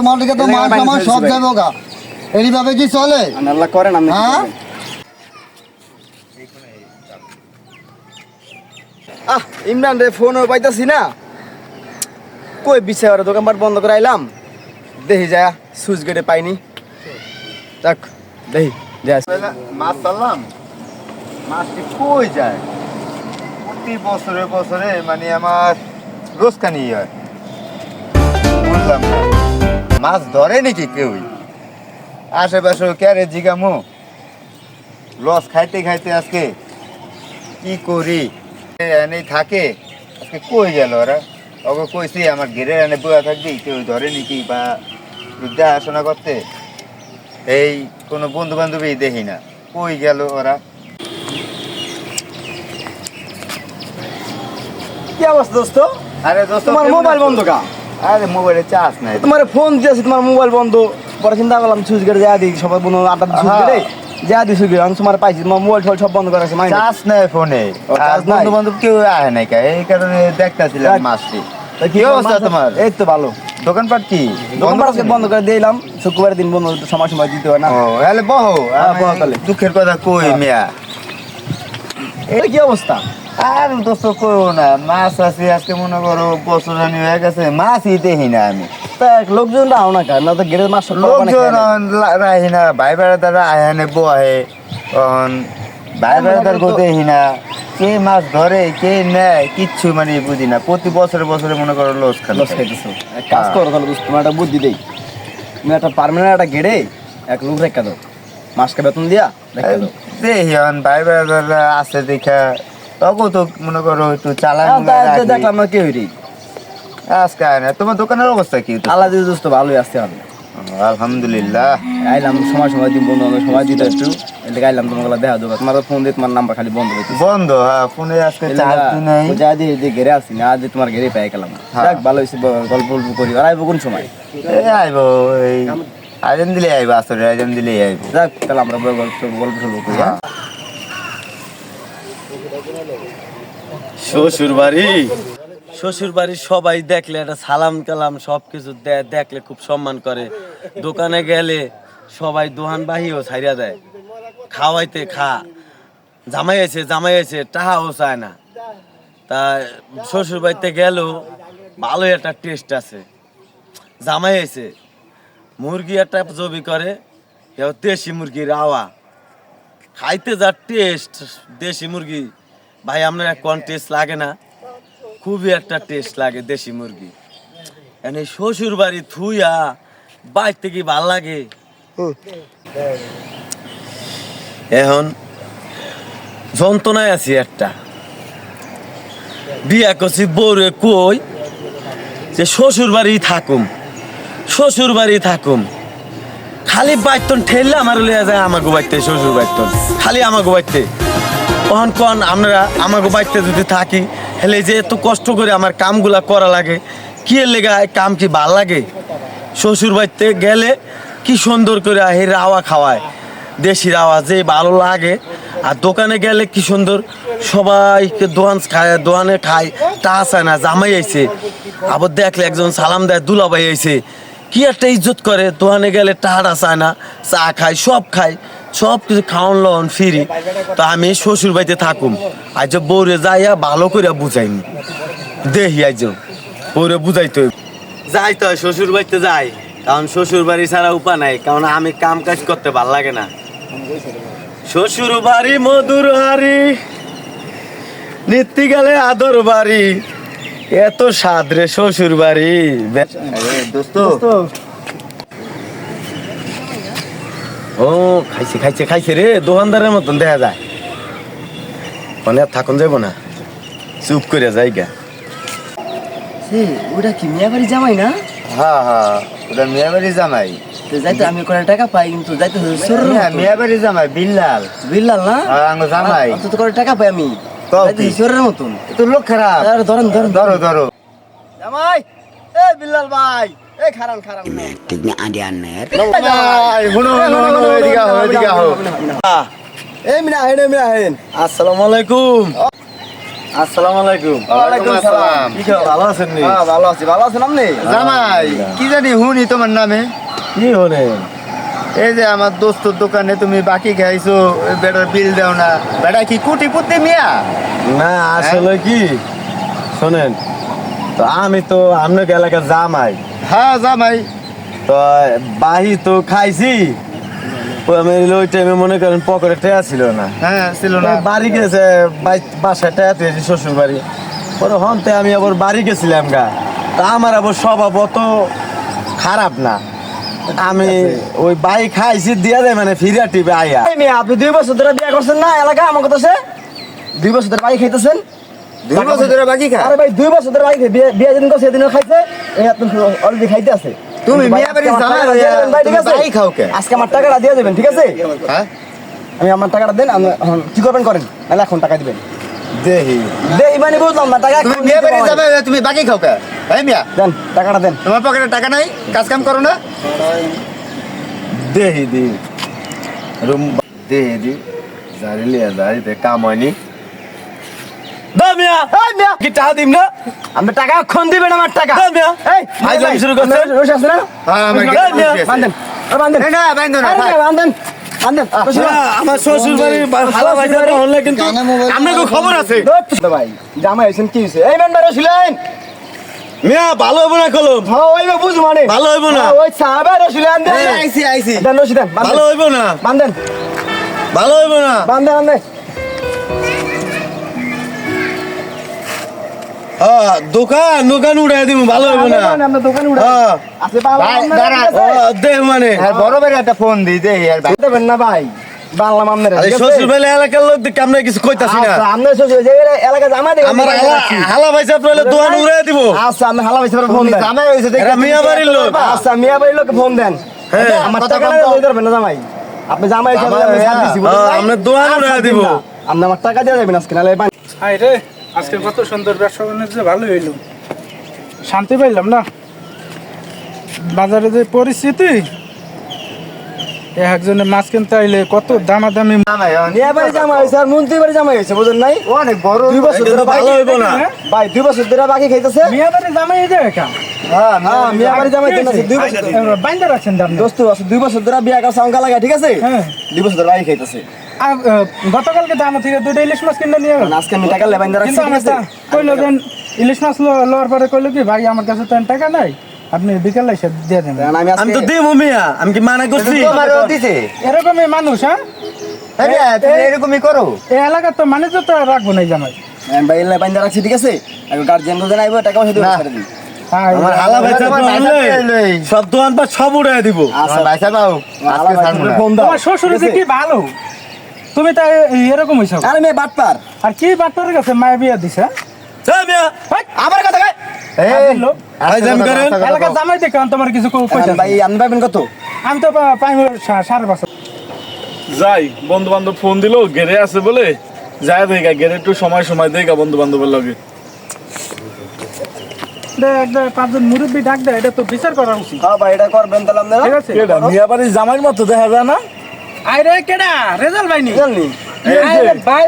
তোমার তো মাছ আমার সব। যাব গা এইভাবে কি চলে? আল্লাহ করেন আমি হ্যাঁ? আহ ইমরান রে ফোন পাইতাছি না। কই বিছায় দোকানপাট বন্ধ করে আইলাম। দেখি যা সুইচ গেটে পাইনি। যাক দেখি যা মাছ চাললাম? মাছটি কই যায়? প্রতি বছরে বছরে মানে আমার রোজকানি হয়। বুঝলাম না। মাছ ধরে নাকি কেউই? আশেপাশে ক্যারে জিগামো? লস খাইতে খাইতে আজকে কি করি? এনেই থাকে আজকে কই গেল ওরা? ওকে কইছি আমার ঘেরে এনে বয়া থাকবি কেউ ধরে নাকি বা দেখাশোনা করতে? এই কোনো বন্ধু বান্ধবী দেখি না। কই গেল ওরা? কি অবস্থা দোস্ত? আরে দোস্ত তোমার মোবাইল? বন্ধ কা আরে মোবাইলে চার্জ নাই। তোমার ফোন দিয়েছি তোমার মোবাইল বন্ধ পরে চিন্তা করলাম সুইচ গেটে যা দিই সবাই বন্ধু আড্ডা সুইচ। গেটে যা দিই সুইচ আমি তোমার পাইছি তোমার মোবাইল টোবাইল সব বন্ধ করে আছে চার্জ নাই ফোনে আর? বন্ধু বান্ধব কেউ আহে নাই কা এই কারণে দেখতাছিলাম কি অবস্থা তোমার? এই তো ভালো। দোকানপাট কি? দোকানপাট বন্ধ করে দিলাম শুক্রবার দিন বন্ধ সময় সময় দিতে হয় না। ও তাহলে বহো। হ্যাঁ। দুঃখের কথা কই হ্যাঁ। মিয়া। এটা কি অবস্থা? আর দোস্ত করো না। মাছ আছে আজকে মনে করো বছর জানি হয়ে গেছে মাছই দেখি না আমি। লোকজন রাও না কেন? না তো গেটের মাছ লোকজন রাহি না ভাই বেড়াদারা আহে বহে তখন ভাই বেড়াদার গো দেখি না। কে মাছ ধরে কে নেয় কিচ্ছু মানে বুঝি না। প্রতি বছরে বছরে মনে করো লস খান লস খাইতেছো। কাজ করো তাহলে দোস্ত তোমার একটা বুদ্ধি দেই। তুমি একটা পার্মানেন্ট একটা গেড়ে এক লোক রেখা দাও। মাসকে বেতন দিয়া রেখা দাও। দেখি ভাই বেড়াদাররা আছে দেখা। তখন তো মনে করো একটু চালাই দেখলাম না কেউ রে আজকে আয় না। তোমার দোকানের অবস্থা কি? আল্লাহ দিয়ে দোস্ত ভালোই আসতে হবে আলহামদুলিল্লাহ। আইলাম সময় সময় দিন বন্ধু সময় দিতে একটু। এদিকে আইলাম তোমার দেখা দেবো। তোমার ফোন দিয়ে তোমার নাম্বার খালি বন্ধ হইতেছে। বন্ধ হ্যাঁ ফোনে আজকে চার্জ নাই। যা দিয়ে যে ঘেরে আসি না আজ তোমার ঘেরে পেয়ে গেলাম। হ্যাঁ। যাক ভালো হয়েছে গল্প গল্প করি। আর আইবো কোন সময়? এই আইব এই আইজন দিলে আইব আসলে আইজন দিলে আইব। যাক তাহলে আমরা গল্প গল্প টল্প করি হ্যাঁ। শ্বশুর বাড়ি সবাই দেখলে একটা সালাম কালাম সব কিছু দেখলে খুব সম্মান করে। দোকানে গেলে সবাই দোকান বাহিও ছাইরা দেয়। খাওয়াইতে খা। জামাই আছে জামাই আছে টাহাও চায় না। তা শ্বশুর বাড়িতে গেলেও ভালো একটা টেস্ট আছে। জামাই আছে, মুরগি একটা জবি করে দেশি মুরগির আওয়া। খাইতে যা টেস্ট দেশি মুরগি ভাই, আপনার কোন টেস্ট লাগে না? খুবই একটা টেস্ট লাগে দেশি মুরগি। এনে শ্বশুর বাড়ি থুইয়া বাইতে কি ভালো লাগে। এখন যন্ত্রণায় আছি একটা। বিয়া করছি বউরে কই? যে শ্বশুর বাড়ি থাকুম। শ্বশুর বাড়ি থাকুম। খালি বাইতন ঠেললে আমার লিয়া যায় আমাকে বাইতে শ্বশুর বাইতন খালি আমাকে বাইতে কখন কন আমরা আমাকে বাড়িতে যদি থাকি হেলে যে এত কষ্ট করে আমার কামগুলা করা লাগে, কি লেগে কাম কি ভালো লাগে? শ্বশুর বাড়িতে গেলে কি সুন্দর করে হে রাওয়া খাওয়ায় দেশি রাওয়া যে ভালো লাগে, আর দোকানে গেলে কি সুন্দর, সবাইকে দোকান খায়, দোকানে খায়, তা চায় না, জামাই আইছে, আবার দেখলে একজন সালাম দেয়, দুলাভাই আইছে, কি একটা ইজ্জত করে, দোকানে গেলে টাহারা চায় না, চা খায়, সব খায় সব কিছু খাওয়ান লন ফিরি তো আমি শ্বশুর বাড়িতে থাকুম। আজ বৌরে যাইয়া ভালো করে বুঝাইনি দেখি আজ বৌরে বুঝাইতে। যাই তো শ্বশুর বাড়িতে যাই। কারণ শ্বশুর বাড়ি ছাড়া উপা নাই কারণ আমি কাম কাজ করতে ভালো লাগে না। শ্বশুর বাড়ি মধুর হারি নিত্যি গেলে আদর বাড়ি। এত সাদরে শ্বশুর বাড়ি। দোস্ত ও খাইছে খাইছে খাইছে রে দোকানদারের মতন দেখা যায়। মানে আর থাকুন যাইব না। চুপ করে যাই গা ওটা কি মিয়া বাড়ি জামাই না? হ্যাঁ হ্যাঁ ওটা মিয়াবাড়ি জামাই। তো যাইতে আমি করে টাকা পাই কিন্তু যাইতে হ্যাঁ মিয়াবাড়ি জামাই বিল্লাল। বিল্লাল না? হ্যাঁ আঙ্গ জামাই। তো করে টাকা পাই আমি? ঈশ্বরের মতন। তোর লোক খারাপ। ধরেন ধরেন। ধরো ধরো। জামাই! এ বিল্লাল ভাই! মিনা মিনা আসসালামু আলাইকুম আসসালামু আলাইকুম ওয়ালাইকুম সালাম। কি খবর ভালো আছেন নি হ্যাঁ ভালো আছি ভালো আছেন আপনি জামাই কি জানি হুনি তোমার নামে কি হলে এই যে আমার দোস্তর দোকানে তুমি বাকি খাইছো বেটার বিল দাও না বেটা কি কুটি পুতি মিয়া না আসলে কি শোনেন তো আমি তো আপনাকে এলাকার জামাই হ্যাঁ জামাই তো বাহি তো খাইছি। আমি ওই টাইমে মনে করেন পকেটে ছিল না। হ্যাঁ ছিল না। বাড়ি গেছে বাই- বাসায় টেয়া তুই শ্বশুর বাড়ি পরে হন্তে আমি আবার বাড়ি গেছিলাম গা। তা আমার আবার স্বভাব অত খারাপ না। আমি ওই বাই খাইছি দিয়া দেয় মানে ফিরা টিপে আইয়া আপনি দুই বছর ধরে বিয়ে করছেন না? এলাকা আমার কথা সে দুই বছর ধরে বাকি খাইতেছেন? দুই বছর ধরে বাকি খা। আরে ভাই দুই বছর ধরে বাকি বিয়ে বিয়ে যেদিন করছে সেদিনও খাইছে এই আপনি অলরেডি খাইতে আছে। তুমি মেয়ে ভাই, ঠিক আছে? বাকি খাও কে? আজকে আমার টাকাটা দিয়ে দেবেন ঠিক আছে? হ্যাঁ? আমি আমার টাকাটা দেন আমি কি করবেন করেন? নাহলে এখন টাকা দিবেন। দেহি। দেই মানে বুঝলাম না টাকা তুমি বিয়ে বাড়ি যাবে তুমি বাকি খাও কে? ভাই মিয়া? দেন টাকাটা দেন। তোমার পকেটে টাকা নাই কাজ কাম করো না। দেহি দি। রুম দেহি দি। জারি লিয়া জারি তে কাম হয়নি। দামিয়া এই মিয়া। কি টাকা দিম না আপনি টাকা এখন দিবেন আমার টাকা। দামিয়া এই ফাইজলামি শুরু করছেন? আপনার আছে না? হ্যাঁ আমার। বান্ধেন বান্ধেন। না না বান্ধেন। আমার শ্বশুর বাড়ির ভালো ভাই হলে কিন্তু কানে খবর আছে? ভাই জামাই হয়েছেন কি হয়েছে? এই মেম্বার রসিলেন। মিয়া ভালো হইব না কলম? হ্যাঁ ওই বা বুঝ মানে। ভালো হইব না? হ্যাঁ, ওই সাহাবা রসিলেন দেন আইছি আইছি। দেন ভালো হইব না? বান্ধেন। ভালো হইব না? বান্ধেন বান্ধেন। দোকান দোকান উড়াই দিব ভালো হইব না। দোকানে হ্যাঁ মানে। বড় একটা ফোন দে আর দেবেন না ভাই বাংলা মামনের আরে শ্বশুর বাড়ি এলাকার লোক আমরা কিছু কইতাছি না। আচ্ছা শ্বশুর এলাকা আমার হালা দোকান উড়াই দিব। আচ্ছা আপনি হালা ভাই ফোন দেন। জামাই হয়েছে দেখে মিয়া বাড়ির লোক। আচ্ছা মিয়া বাড়ির লোককে ফোন দেন। হ্যাঁ। আমার টাকা না জামাই। আপনি হ্যাঁ? আমরা দোকান উড়াই দিব। আপনি আমার টাকা দিয়ে যাবেন আজকে রে। আজকে কত সুন্দর ব্যবসা বাণিজ্য ভালো হইল। শান্তি পাইলাম না। বাজারে যে পরিস্থিতি একজনে মাছ কিনতে আইলে কত দামাদামি। জামাই হন। মিয়া বাড়ি জামাই হয়েছে আর মন্ত্রী বাড়ি জামাই হয়েছে বুঝলেন নাই? অনেক বড় দুই বছর ধরে ভালো বাকি- হইব না। ভাই দুই বছর ধরে বাকি খাইতেছে। মিয়া বাড়ি জামাই দেবে কা হ্যাঁ হ্যাঁ মিয়া বাড়ি জামাই কেন দুই বছর ধরে। বাইন্দা রাখছেন দাম দোস্ত আছে দুই বছর ধরে বিয়া কাছে অঙ্কা লাগা ঠিক আছে? হ্যাঁ। দুই বছর ধরে বাকি খাইতেছে। গতকালকে দাম থেকে দুটো ইলিশ মাছ কিনে নিয়ে গেল। আজকে আমি টাকা লেবাইন রাখছি কিন্তু আমার আছে? কইলো যে ইলিশ মাছ লো- লওয়ার পরে কইলো কি ভাই আমার কাছে তো টাকা নাই আপনি বিকেলে এসে দিয়ে কারণ আমি আমি তো দিব মিয়া আমি কি মানা করছি? তোমারও দিছে। এরকমই মানুষ হ্যাঁ? তুমি এরকমই করো। এই এলাকার তো মানুষ তো রাখব না জামাই। আমি ভাই লেবাইন ঠিক আছে? আর গার্জিয়ান তো জানাইবো টাকা পয়সা। ছেড়ে দিন হ্যাঁ আমার হালা প্রলে। সব দোকান পা সব উড়াই দিব। আচ্ছা ভাইসা পাও আজকে ফোন দাও তোমার শ্বশুর যে কি ভালো? তুমি তাই এরকম হইছো আরে মেয়ে বাটপার। আর কি বাটপারের কাছে মায়ের বিয়ে দিছে? আমার কথা। জামাই দেখে তোমার কিছু ভাই আপনি পাইবেন কত? আমি তো পা- সাড়ে পাঁচ যাই বন্ধু বান্ধব ফোন দিল গেড়ে আছে বলে। যায় দেখা গেড়ে একটু সময় সময় দেখা বন্ধু বান্ধবের লগে পাঁচজন মুরব্বী ডাক দেয় এটা তো বিচার করা উচিত। হ্যাঁ ভাই এটা করবেন তাহলে আপনারা। ঠিক আছে? কেডা মিয়া জামাইয়ের মতো দেখা যায় না? আরে কেডা? রেজাল্ট ভাইনি জানলি আরে ভাই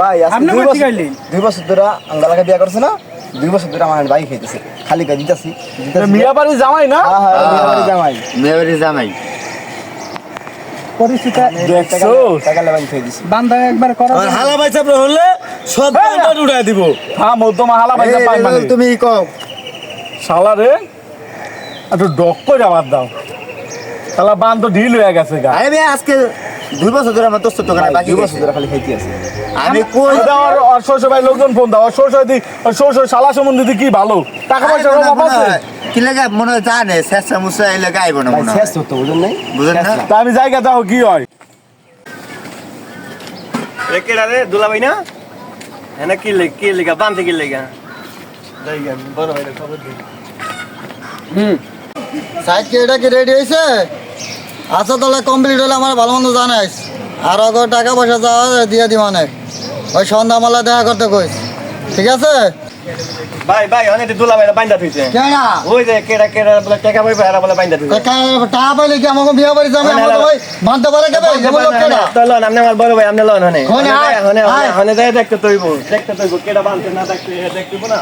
ভাই আপনি গাইলি দুই বছর ধরে আঙ্গালাকে বিয়া করছে না? দুই বছর ধরে আমার বাইক খাইতেছে। খালি দিতেছি। জামাই না? জামাই। মেয়ে বাড়ির জামাই। পরিস্থিতি দেখছ টাকা লেবাইন খাই দিছি বান্দা একবার করা আমার হালা ভাইসা হলে সব দোকান উড়াই দিব। হ্যাঁ মধ্যমা হালা ভাইসা পাই মানে। তুমি কও। শালা রে একটু ডক করে আবার দাও। শালা বান তো ঢিল হয়ে গেছে গা। আরে আজকে দুই বছর ধরে আমার দোস্ত দোকানে বাকি দুই বছর ধরে খালি খাইতে আছে। আমি কই দাও, আর- শ্বশুর ভাই লোকজন ফোন দাও। শ্বশুর দি শ্বশুর শালা সম্বন্ধে কি ভালো? টাকা পয়সা আছে? কি লাগে? মনে হয় জানে শেষা মুসা লাগে আইব না মনে হয়। শেষ বুঝলেন নাই? বুঝেন না? তা আমি জায়গা দাও কি হয়? কেডা রে দুলা ভাই না? হ্যাঁ কি লেগ কি লেগা? বান্ধে কি লেগা? দেখেন বড় ভাই খবর দিন সাইড কি এটা কি রেডি হয়েছে আচ্ছা তাহলে কমপ্লিট হলে আমার ভালো মন্দ জানাইস আর অগর টাকা পয়সা যাওয়া দিয়ে দিব অনেক ওই সন্ধ্যা সন্ধ্যামালা দেখা করতে কইস। ঠিক আছে? ভাই ভাই অনেক দুলা ভাই বাইন্দা থইছে। কেনা ওই যে কেডা কেডা বলে টাকা পাইবে এরা বলে বাইন্দা থইছে। টাকা পাইলে কি আমাকে বিয়ে বাড়ি যাবে? আমাকে ভাই মানতে পারে কেবে লোক কেনা তো লন আপনি আমার বড় ভাই আপনি লন হনে। হনে, হনে হনে দেখতে দেখতে কেডা বানতে না দেখতে দেখতে না।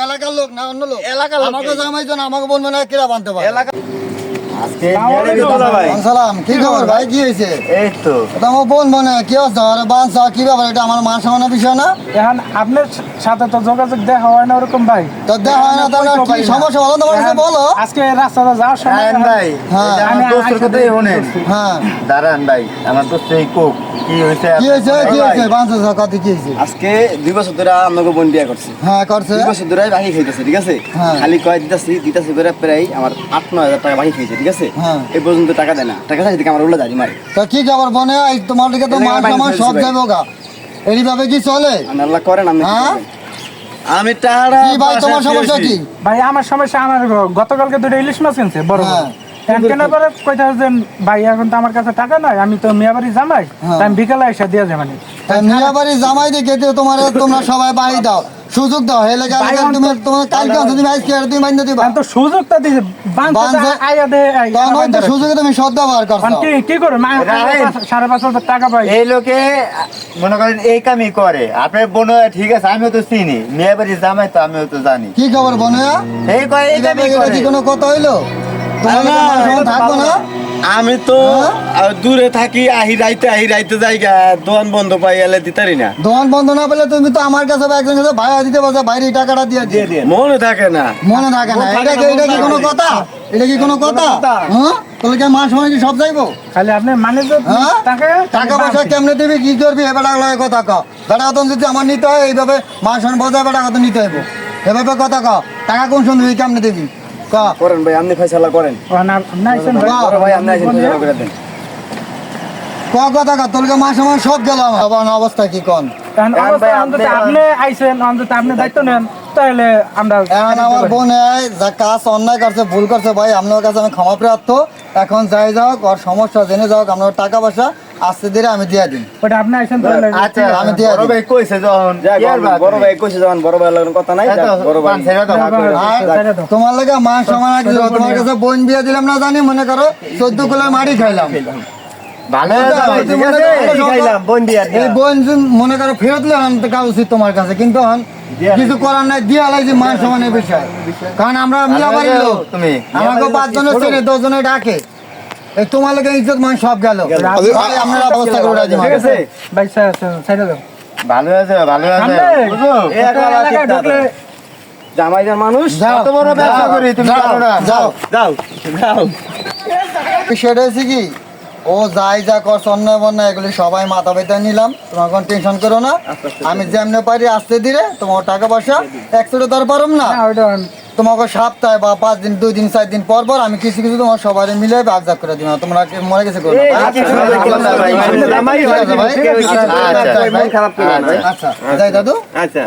এলাকার লোক না অন্য লোক? এলাকার লোক আমাকে? জামাই জন্য আমাকে বলব না কেরা বানতে পারে। এলাকা কি খবর ভাই? কি হয়েছে? এই তো এটা বোন মনে কি হচ্ছে বাঁচ কি ব্যাপার? এটা আমার মা সামান্য বিষয় না? এখন আপনার সাথে তো যোগাযোগ দেখা হয় না ওরকম ভাই। তো দেখা হয় না তাহলে কি সমস্যা বলো তোমার কাছে বলো। আজকে রাস্তাটা যাওয়ার সময় ভাই হ্যাঁ। আমার দোস্তের কথাই শোনেন। হ্যাঁ। দাঁড়ান ভাই আমার দোস্ত এই কোক। কি হয়েছে কি হয়েছে? কি হয়েছে? বাঁচে কথা কি হয়েছে? আজকে দুই বছর ধরে আমাকে বোন বিয়া করছে। হ্যাঁ করছে। দুই বছর ধরে বাকি খাইতেছে ঠিক আছে? হ্যাঁ। খালি কয় দিতেছি দিতেছি করে প্রায় আমার আট নয় হাজার টাকা বাকি খাইছে ঠিক আছে হ্যাঁ। এই পর্যন্ত টাকা দেয় না। টাকা চাইছে আমার উল্লা দাঁড়ি মারে। তো কি খবর বনে? তোমার দিকে তো এলাকায় আমার সব যাব গা। এইভাবে কি চলে? আমি আল্লাহ করেন আমি হ্যাঁ? আমি টাহারা কি ভাই তোমার সমস্যা কি? ভাই আমার সমস্যা আমার গতকালকে দুটো ইলিশ মাছ কিনছে বড়। হ্যাঁ। এখন কেনার পরে কইতে ভাই এখন তো আমার কাছে টাকা নাই আমি তো মিয়াবাড়ি জামাই। আমি বিকালে এসে দিয়ে যাই মানে মিয়া জামাই তো তোমার তোমরা সবাই বাড়ি দাও। সুযোগ দাও হেলে গেলে তুমি তোমার কালকে আনছো তুমি আজকে আর তুমি বাইন্ধে দিবা। তো সুযোগটা দিছে বাংলা আইয়া দে তখন হয়তো সুযোগে তুমি সদ্য বার করছ। কি কি করে? মা রাহেন। সাড়ে পাঁচ হাজার টাকা পাই। এই লোকে মনে করেন এই কামই করে। আপনার বোন ঠিক আছে আমিও তো চিনি। মেয়ে বাড়ি জামাই তো আমিও তো জানি। কি খবর বনয়া? এই কয় এই এইভাবে কামই করে। কি কোনো কথা হইল? মান তো থাকব না আমি তো হ্যাঁ? দূরে থাকি আহি রাইতে আহি রাইতে যাইগা দোকান বন্ধ পাই এলে দিতারি না। দোকান বন্ধ না পেলে তুমি তো আমার কাছে একজন কাছে ভাড়া দিতে পারছ বাইরে এই টাকাটা দিয়ে দিয়ে দিয়ে। মনে থাকে না। মনে থাকে না। এটা কি এটা কি কোনো কথা? এটা কি কোনো কথা? হ্যাঁ? তাহলে কি মাস সময় সব যাইবো? খালি আপনি মানে যে হ্যাঁ? টাকা টাকা পয়সা কেমনে দিবি? কি করবি? এবার লাগে কথা ক। বেটা কত যদি আমার নিতে হয় এইভাবে মাস সময় বোঝায় বেটা কত নিতে হইব। এভাবে কথা ক। টাকা কোন দিবি কেমনে দিবি? করেন ভাই আপনি ফয়সালা করেন। ভাই? আপনি আইসেন ফয়সালা করে দেন। কথা ক তোর মাস সময় সব গেল আমার। অবস্থা কি কন? এখন এখন অবস্থা ভাই আপনি- আপনি আইছেন অন্তত আপনি দায়িত্ব নেন তাহলে আমরা এখন আমার বোন যা কাজ অন্যায় করছে ভুল করছে ভাই আপনার কাছে আমি ক্ষমা প্রার্থ। এখন যাই যাও ওর সমস্যা জেনে যাও আপনার টাকা পয়সা আস্তে ধীরে আমি দিয়ে দিন ওটা আপনি আইছেন তাহলে আচ্ছা আমি দিয়ে বড় ভাই কইছে যখন বড় ভাই কইছে যখন বড় ভাই কথা নাই বড় ভাই। তোমার লাগে মান সমান তোমার কাছে বোন বিয়ে দিলাম না জানি মনে করো চোদ্দ কুলার মারি খাইলাম। মনে করো, এই খাইলাম, বোন দিয়ে এই বোন যে মনে করো ফেরত উচিত তোমার কাছে কিন্তু কিছু করার নাই দিয়ে আলাইছি মান সমানের বিষয়। কারণ আমরা মিয়া বাড়ির লোক। তুমি। আমাকে পাঁচজনের ছেলে দশজনে ডাকে। তোমার লোকের ইজ্জত মান সব গেল। আপনারা ব্যবস্থা করে রাজি ঠিক আছে। ভাই স্যার ছেড়ে দাও। ভালো হয়েছে ভালো হয়েছে বুঝো এই একটা এলাকায় ঢুকলে জামাইদার মানুষ কত বড় ব্যবসা করি তুমি জানো না। যাও। যাও। যাও। সেটা কি? ও যাই যা করছে অন্যায় বন্যায় এগুলি সবাই মাথা ব্যথা নিলাম। তোমার কোনো টেনশন করো না। আমি যেমনে পারি আসতে দিলে তোমার টাকা পয়সা একশোটা তো আর পারম না তোমাকে সপ্তাহে বা পাঁচ দিন দুই দিন চার দিন পর পর আমি কিছু কিছু তোমার সবাই মিলে ভাগ করে দিব তোমরা মনে গেছে আচ্ছা যাই দাদু। আচ্ছা